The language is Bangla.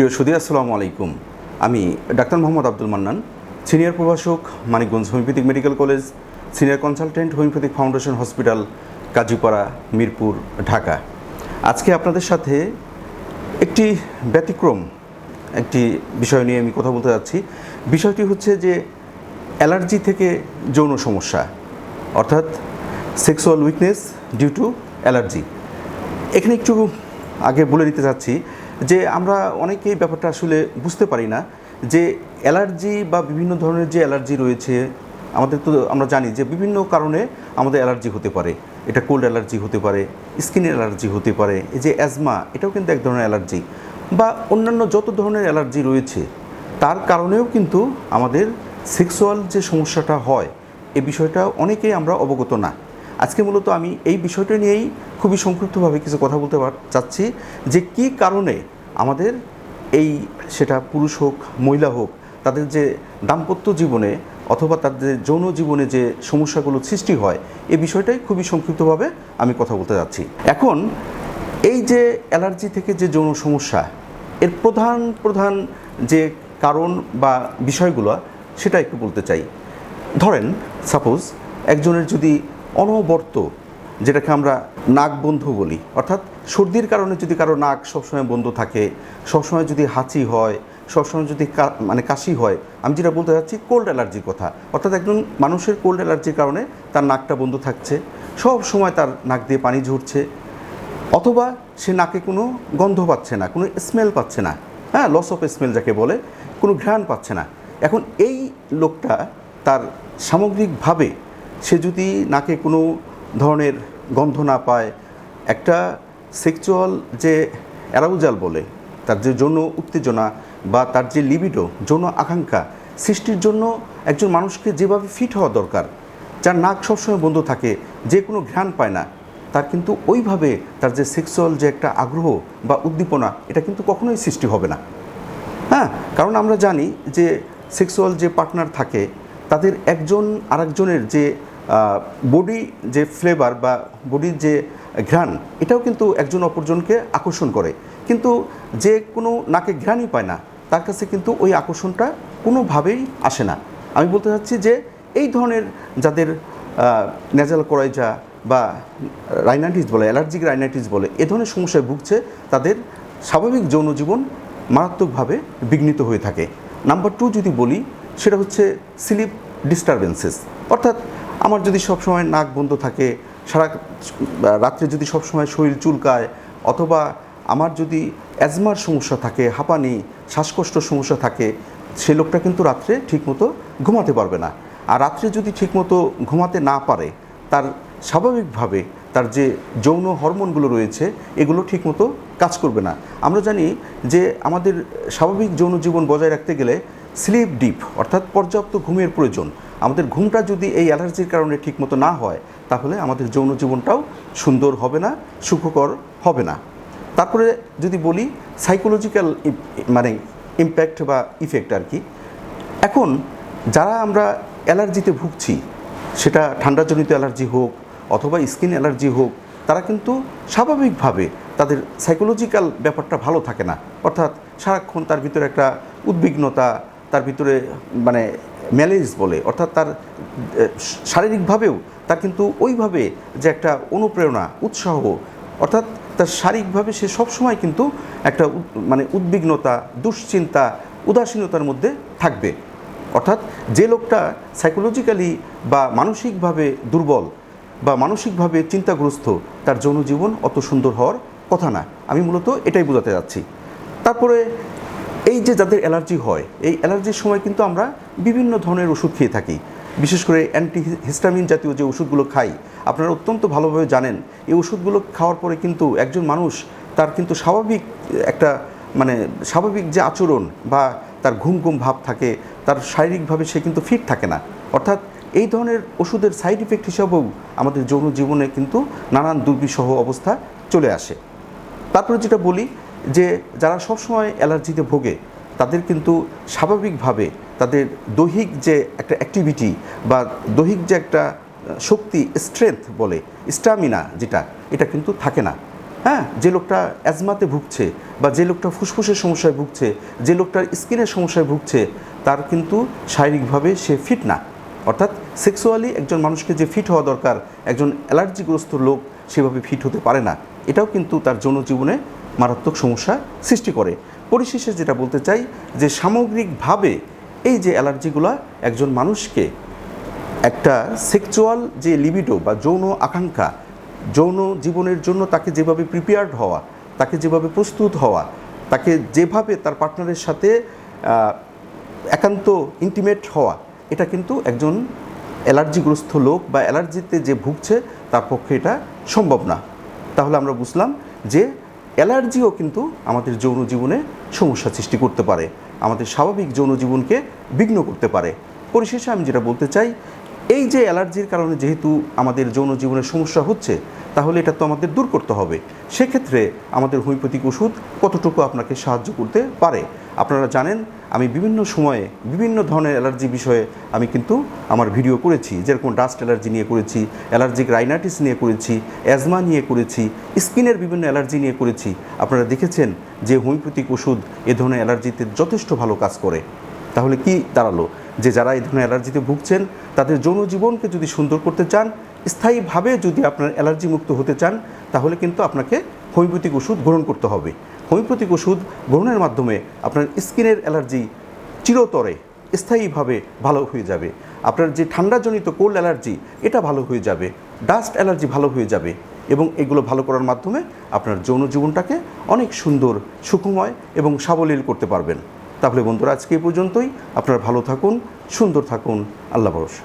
প্রিয় সুদী আসসালামু আলাইকুম। আমি ডাক্তার মোহাম্মদ আব্দুল মান্নান, সিনিয়র প্রভাষক, Manikganj homeopathic medical college, senior consultant homeopathic foundation hospital, Kazipara, Mirpur, Dhaka. আজকে আপনাদের সাথে একটি ব্যতিক্রম, একটি বিষয় নিয়ে আমি কথা বলতে যাচ্ছি। বিষয়টি হচ্ছে যে অ্যালার্জি থেকে যৌন সমস্যা, অর্থাৎ sexual weakness due to allergy. এখানে একটু আগে বলে নিতে চাচ্ছি যে আমরা অনেকেই ব্যাপারটা আসলে বুঝতে পারি না যে অ্যালার্জি বা বিভিন্ন ধরনের যে অ্যালার্জি রয়েছে, আমাদের তো আমরা জানি যে বিভিন্ন কারণে আমাদের অ্যালার্জি হতে পারে। এটা কোল্ড অ্যালার্জি হতে পারে স্কিনের অ্যালার্জি হতে পারে, এই যে অ্যাজমা, এটাও কিন্তু এক ধরনের অ্যালার্জি বা অন্যান্য যত ধরনের অ্যালার্জি রয়েছে, তার কারণেও কিন্তু আমাদের সেক্সুয়াল যে সমস্যাটা হয়, এ বিষয়টা অনেকেই আমরা অবগত না। আজকে মূলত আমি এই বিষয়টা নিয়েই খুবই সংক্ষিপ্তভাবে কিছু কথা বলতে চাচ্ছি যে কি কারণে আমাদের এই সেটা পুরুষ হোক, মহিলা হোক, তাদের যে দাম্পত্য জীবনে অথবা তাদের যৌন জীবনে যে সমস্যাগুলো সৃষ্টি হয়, এ বিষয়টাই খুবই সংক্ষিপ্তভাবে আমি কথা বলতে যাচ্ছি। এখন, এই যে অ্যালার্জি থেকে যে যৌন সমস্যা, এর প্রধান প্রধান যে কারণ বা বিষয়গুলো, সেটা একটু বলতে চাই। ধরেন সাপোজ একজনের যদি অনবর্ত, যেটাকে আমরা নাক বন্ধ বলি। অর্থাৎ সর্দির কারণে যদি কারও নাক সবসময় বন্ধ থাকে, সবসময় যদি হাঁচি হয়, সবসময় যদি মানে কাশি হয়, আমি যেটা বলতে চাচ্ছি কোল্ড অ্যালার্জির কথা। অর্থাৎ একজন মানুষের কোল্ড অ্যালার্জির কারণে তার নাকটা বন্ধ থাকছে সব সময় তার নাক দিয়ে পানি ঝরছে, অথবা সে নাকে কোনো গন্ধ পাচ্ছে না, কোনো স্মেল পাচ্ছে না হ্যাঁ লস অফ স্মেল যাকে বলে, কোনো ঘ্রাণ পাচ্ছে না। এখন এই লোকটা তার সামগ্রিকভাবে সে যদি নাকে কোনো ধরনের গন্ধ না পায়, একটা সেক্সুয়াল যে অ্যারাউজাল বলে, তার যে যৌন উত্তেজনা বা তার যে লিবিডো যৌন আকাঙ্ক্ষা, সৃষ্টির জন্য একজন মানুষকে যেভাবে ফিট হওয়া দরকার, যার নাক সবসময় বন্ধ থাকে, যে কোনো ঘ্রাণ পায় না, তার কিন্তু ওইভাবে তার যে সেক্সুয়াল যে একটা আগ্রহ বা উদ্দীপনা, এটা কিন্তু কখনোই সৃষ্টি হবে না। হ্যাঁ কারণ আমরা জানি যে সেক্সুয়াল যে পার্টনার থাকে, তাদের একজন আরেকজনের যে বডি যে ফ্লেভার বা বডির যে ঘ্রাণ, এটাও কিন্তু একজন অপরজনকে আকর্ষণ করে। কিন্তু যে কোনো নাকে ঘ্রাণই পায় না, তার কাছে কিন্তু ওই আকর্ষণটা কোনোভাবেই আসে না। আমি বলতে চাচ্ছি যে এই ধরনের যাদের নেজাল করাইজা বা রাইনাইটিস বলে অ্যালার্জিক রাইনাইটিস বলে, এ ধরনের সমস্যায় ভুগছে, তাদের স্বাভাবিক যৌন জীবন মারাত্মকভাবে বিঘ্নিত হয়ে থাকে। নাম্বার টু যদি বলি, সেটা হচ্ছে স্লিপ ডিস্টারবেন্সেস অর্থাৎ আমার যদি সবসময় নাক বন্ধ থাকে, সারা রাত্রে যদি সবসময় শরীর চুলকায়, অথবা আমার যদি অ্যাজমার সমস্যা থাকে, হাঁপানি, শ্বাসকষ্ট সমস্যা থাকে, সে লোকটা কিন্তু রাত্রে ঠিকমতো ঘুমাতে পারবে না। আর রাত্রে যদি ঠিকমতো ঘুমাতে না পারে, তার স্বাভাবিকভাবে তার যে যৌন হরমোনগুলো রয়েছে, এগুলো ঠিকমতো কাজ করবে না। আমরা জানি যে আমাদের স্বাভাবিক যৌন জীবন বজায় রাখতে গেলে স্লিপ ডিপ, অর্থাৎ পর্যাপ্ত ঘুমের প্রয়োজন। আমাদের ঘুমটা যদি এই অ্যালার্জির কারণে ঠিকমতো না হয়, তাহলে আমাদের যৌন জীবনটাও সুন্দর হবে না, সুখকর হবে না। তারপরে যদি বলি সাইকোলজিক্যাল মানে ইম্প্যাক্ট বা ইফেক্ট আর কি, এখন যারা আমরা অ্যালার্জিতে ভুগছি, সেটা ঠান্ডাজনিত অ্যালার্জি হোক অথবা স্কিন অ্যালার্জি হোক, তারা কিন্তু স্বাভাবিকভাবে তাদের সাইকোলজিক্যাল ব্যাপারটা ভালো থাকে না। অর্থাৎ সারাক্ষণ তার ভিতরে একটা উদ্বিগ্নতা, তার ভিতরে মানে ম্যালেজ বলে, অর্থাৎ তার শারীরিকভাবেও তার কিন্তু ওইভাবে যে একটা অনুপ্রেরণা, উৎসাহ, অর্থাৎ তার শারীরিকভাবে সে সবসময় কিন্তু একটা মানে উদ্বিগ্নতা, দুশ্চিন্তা, উদাসীনতার মধ্যে থাকবে। অর্থাৎ যে লোকটা সাইকোলজিক্যালি বা মানসিকভাবে দুর্বল বা মানসিকভাবে চিন্তাগ্রস্ত, তার যৌন জীবন অত সুন্দর হওয়ার কথা না। আমি মূলত এটাই বোঝাতে যাচ্ছি। তারপরে এই যে যাদের অ্যালার্জি হয়, এই অ্যালার্জির সময় কিন্তু আমরা বিভিন্ন ধরনের ওষুধ খেয়ে থাকি। বিশেষ করে অ্যান্টি হিস্টামিন জাতীয় যে ওষুধগুলো খাই, আপনারা অত্যন্ত ভালোভাবে জানেন, এই ওষুধগুলো খাওয়ার পরে কিন্তু একজন মানুষ তার কিন্তু স্বাভাবিক একটা মানে স্বাভাবিক যে আচরণ বা তার ঘুম ঘুম ভাব থাকে, তার শারীরিকভাবে সে কিন্তু ফিট থাকে না। অর্থাৎ এই ধরনের ওষুধের সাইড ইফেক্ট হিসাবেও আমাদের যৌন জীবনে কিন্তু নানান দুর্বিষহ অবস্থা চলে আসে। তারপরে যেটা বলি যে যারা সবসময় অ্যালার্জিতে ভোগে, তাদের কিন্তু স্বাভাবিকভাবে তাদের দৈহিক যে একটা অ্যাক্টিভিটি বা দৈহিক যে একটা শক্তি স্ট্রেংথ বলে স্টামিনা যেটা, এটা কিন্তু থাকে না। হ্যাঁ? যে লোকটা অ্যাজমাতে ভুগছে বা যে লোকটা ফুসফুসের সমস্যায় ভুগছে, যে লোকটার স্কিনের সমস্যায় ভুগছে, তার কিন্তু শারীরিকভাবে সে ফিট না। অর্থাৎ সেক্সুয়ালি একজন মানুষকে যে ফিট হওয়া দরকার, একজন অ্যালার্জিগ্রস্ত লোক সেভাবে ফিট হতে পারে না। এটাও কিন্তু তার যৌনজীবনে মারাত্মক সমস্যা সৃষ্টি করে। পরিশেষে যেটা বলতে চাই যে সামগ্রিকভাবে এই যে অ্যালার্জিগুলো একজন মানুষকে একটা সেক্সুয়াল যে লিবিডো বা যৌন আকাঙ্ক্ষা, যৌন জীবনের জন্য তাকে যেভাবে প্রিপেয়ার্ড হওয়া, তাকে যেভাবে প্রস্তুত হওয়া, তাকে যেভাবে তার পার্টনারের সাথে একান্ত ইন্টিমেট হওয়া, এটা কিন্তু একজন অ্যালার্জিগ্রস্ত লোক বা অ্যালার্জিতে যে ভুগছে তার পক্ষে এটা সম্ভব না। তাহলে আমরা বুঝলাম যে অ্যালার্জিও কিন্তু আমাদের যৌন জীবনে সমস্যা সৃষ্টি করতে পারে। আমাদের স্বাভাবিক যৌন জীবনকে বিঘ্ন করতে পারে। পরিশেষে আমি যেটা বলতে চাই এই যে অ্যালার্জির কারণে যেহেতু আমাদের যৌন জীবনের সমস্যা হচ্ছে, তাহলে এটা তো আমাদের দূর করতে হবে। সেক্ষেত্রে আমাদের হোমিওপ্যাথিক ওষুধ কতটুকু আপনাকে সাহায্য করতে পারে? আপনারা জানেন, আমি বিভিন্ন সময়ে বিভিন্ন ধরনের অ্যালার্জি বিষয়ে আমি কিন্তু আমার ভিডিও করেছি। যেরকম ডাস্ট অ্যালার্জি নিয়ে করেছি, অ্যালার্জিক রাইনাইটিস নিয়ে করেছি, অ্যাজমা নিয়ে করেছি, স্কিনের বিভিন্ন অ্যালার্জি নিয়ে করেছি। আপনারা দেখেছেন যে হোমিওপ্যাথিক ওষুধ এ ধরনের অ্যালার্জিতে যথেষ্ট ভালো কাজ করে। তাহলে কি দাঁড়াল? যে যারা এই ধরনের অ্যালার্জিতে ভুগছেন, তাদের যৌন জীবনকে যদি সুন্দর করতে চান, স্থায়ীভাবে যদি আপনার অ্যালার্জি মুক্ত হতে চান, তাহলে কিন্তু আপনাকে হোমিওপ্যাথিক ওষুধ গ্রহণ করতে হবে। হোমিওপ্যাথিক ওষুধ গ্রহণের মাধ্যমে আপনার স্কিনের অ্যালার্জি চিরতরে, স্থায়ীভাবে ভালো হয়ে যাবে। আপনার যে ঠান্ডাজনিত কোল্ড অ্যালার্জি, এটা ভালো হয়ে যাবে, ডাস্ট অ্যালার্জি ভালো হয়ে যাবে এবং এগুলো ভালো করার মাধ্যমে আপনার যৌন জীবনটাকে অনেক সুন্দর সুখময় এবং সাবলীল করতে পারবেন। তাহলে বন্ধুরা আজকে এই পর্যন্তই। আপনারা ভালো থাকুন সুন্দর থাকুন। আল্লাহ ভরসা।